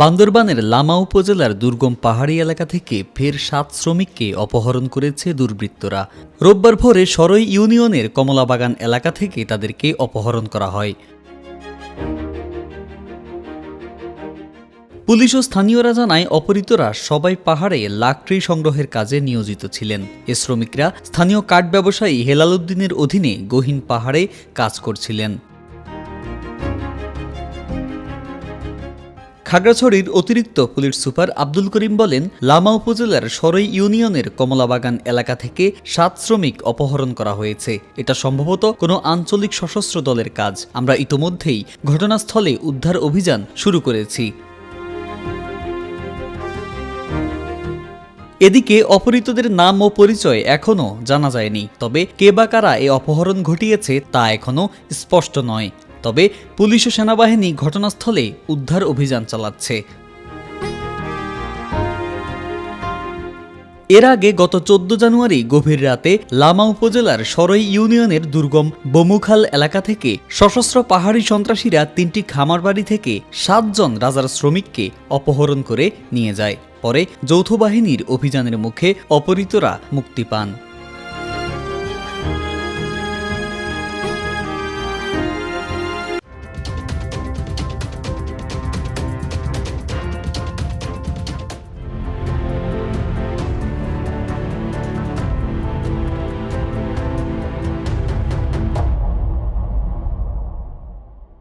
বান্দরবানের লামা উপজেলার দুর্গম পাহাড়ি এলাকা থেকে ফের সাত শ্রমিককে অপহরণ করেছে দুর্বৃত্তরা। রোববার ভোরে সরই ইউনিয়নের কমলাবাগান এলাকা থেকে তাদেরকে অপহরণ করা হয়। পুলিশ ও স্থানীয়রা জানায়, অপহৃতরা সবাই পাহাড়ে লাকড়ি সংগ্রহের কাজে নিয়োজিত ছিলেন। এ শ্রমিকরা স্থানীয় কাঠ ব্যবসায়ী হেলালুদ্দিনের অধীনে গহীন পাহাড়ে কাজ করছিলেন। খাগড়াছড়ির অতিরিক্ত পুলিশ সুপার আব্দুল করিম বলেন, লামা উপজেলার সরই ইউনিয়নের কমলাবাগান এলাকা থেকে সাত শ্রমিক অপহরণ করা হয়েছে। এটা সম্ভবত কোনো আঞ্চলিক সশস্ত্র দলের কাজ। আমরা ইতোমধ্যেই ঘটনাস্থলে উদ্ধার অভিযান শুরু করেছি। এদিকে অপহৃতদের নাম ও পরিচয় এখনও জানা যায়নি। তবে কে বা কারা এ অপহরণ ঘটিয়েছে তা এখনও স্পষ্ট নয়। তবে পুলিশ ও সেনাবাহিনী ঘটনাস্থলে উদ্ধার অভিযান চালাচ্ছে। এর আগে গত চোদ্দ জানুয়ারি গভীর রাতে লামা উপজেলার সরই ইউনিয়নের দুর্গম বমুখাল এলাকা থেকে সশস্ত্র পাহাড়ি সন্ত্রাসীরা তিনটি খামার বাড়ি থেকে সাতজন রাজার শ্রমিককে অপহরণ করে নিয়ে যায়। পরে যৌথ বাহিনীর অভিযানের মুখে অপহৃতরা মুক্তি পান।